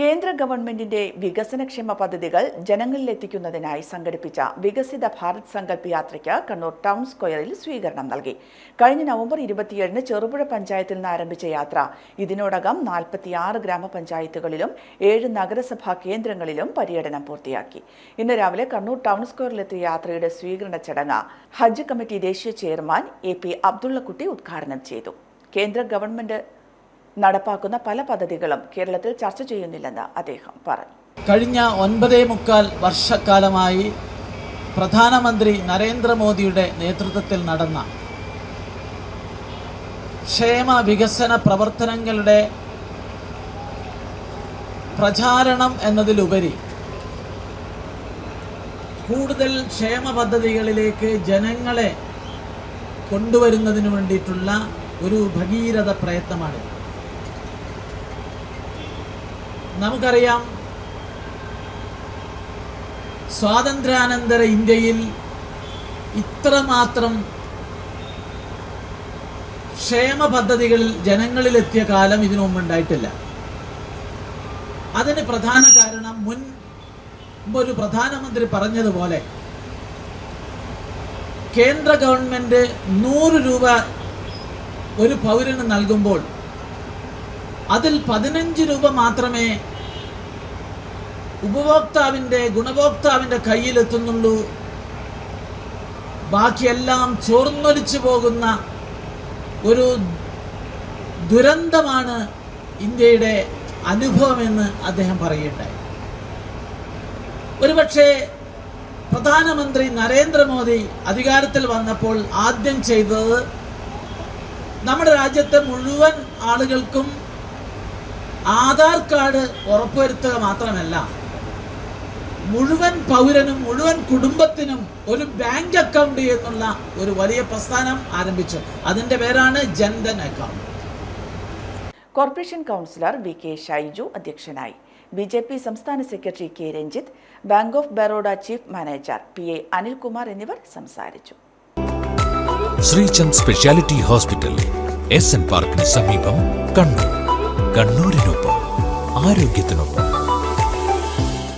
കേന്ദ്ര ഗവൺമെന്റിന്റെ വികസനക്ഷേമ പദ്ധതികൾ ജനങ്ങളിലെത്തിക്കുന്നതിനായി സംഘടിപ്പിച്ച വികസിത ഭാരത് സങ്കല്പ് യാത്രയ്ക്ക് കണ്ണൂർ ടൗൺ സ്ക്വയറിൽ സ്വീകരണം നൽകി. കഴിഞ്ഞ നവംബർ ഇരുപത്തിയേഴിന് ചെറുപുഴ പഞ്ചായത്തിൽ നിന്ന് ആരംഭിച്ച യാത്ര. ഇതിനോടകം നാൽപ്പത്തിയാറ് ഗ്രാമപഞ്ചായത്തുകളിലും ഏഴ് നഗരസഭാ കേന്ദ്രങ്ങളിലും പര്യടനം പൂർത്തിയാക്കി. ഇന്ന് രാവിലെ കണ്ണൂർ ടൗൺ സ്ക്വയറിലെത്തിയ യാത്രയുടെ സ്വീകരണ ചടങ്ങ് ഹജ്ജ് കമ്മിറ്റി ദേശീയ ചെയർമാൻ എ പി അബ്ദുള്ളക്കുട്ടി ഉദ്ഘാടനം ചെയ്തു. കേന്ദ്ര ഗവൺമെന്റ് നടപ്പാക്കുന്ന പല പദ്ധതികളും കേരളത്തിൽ ചർച്ച ചെയ്യുന്നില്ലെന്ന് അദ്ദേഹം പറഞ്ഞു. കഴിഞ്ഞ ഒൻപതേ മുക്കാൽ വർഷക്കാലമായി പ്രധാനമന്ത്രി നരേന്ദ്രമോദിയുടെ നേതൃത്വത്തിൽ നടന്ന ക്ഷേമ വികസന പ്രവർത്തനങ്ങളുടെ പ്രചാരണം എന്നതിലുപരി കൂടുതൽ ക്ഷേമ പദ്ധതികളിലേക്ക് ജനങ്ങളെ കൊണ്ടുവരുന്നതിന് വേണ്ടിയിട്ടുള്ള ഒരു ഭഗീരഥ പ്രയത്നമാണിത്. നമുക്കറിയാം. സ്വാതന്ത്ര്യാനന്തര ഇന്ത്യയിൽ ഇത്രമാത്രം ക്ഷേമ പദ്ധതികളിൽ ജനങ്ങളിലെത്തിയ കാലം ഇതിനു മുമ്പ് ഉണ്ടായിട്ടില്ല അതിന് പ്രധാന കാരണം മുൻ ഒരു പ്രധാനമന്ത്രി പറഞ്ഞതുപോലെ കേന്ദ്ര ഗവൺമെന്റ് നൂറ് രൂപ ഒരു പൗരന് നൽകുമ്പോൾ അതിൽ പതിനഞ്ച് രൂപ മാത്രമേ ഉപഭോക്താവിന്റെ ഗുണഭോക്താവിന്റെ കയ്യിലെത്തുന്നുള്ളൂ. ബാക്കിയെല്ലാം ചോർന്നൊലിച്ചു പോകുന്ന ഒരു ദുരന്തമാണ് ഇന്ത്യയുടെ അനുഭവമെന്ന് അദ്ദേഹം പറയുകയുണ്ടായി. ഒരുപക്ഷെ പ്രധാനമന്ത്രി നരേന്ദ്രമോദി അധികാരത്തിൽ വന്നപ്പോൾ ആദ്യം ചെയ്തത് നമ്മുടെ രാജ്യത്തെ മുഴുവൻ ആളുകൾക്കും ആധാർ കാർഡ് ഉറപ്പുവരുത്തുക മാത്രമല്ല മുഴുവൻ പൗരനും മുഴുവൻ കുടുംബത്തിനും ഒരു ബാങ്ക് അക്കൗണ്ട് എന്നുള്ള ഒരു വലിയ പ്രസ്ഥാനം ആരംഭിച്ചു. അതിന്റെ പേരാണ് Jan Dhan account. Corporation councillor V K Shaiju അധ്യക്ഷനായി. ബി ജെ പി സംസ്ഥാന secretary K Ranjith bank of Baroda chief manager P A Anilkumar എന്നിവർ സംസാരിച്ചു. Sreechand speciality hospital S N പാർക്കിന് സമീപം കണ്ണൂർ. കണ്ണൂരിനൊപ്പം ആരോഗ്യത്തിനൊപ്പം.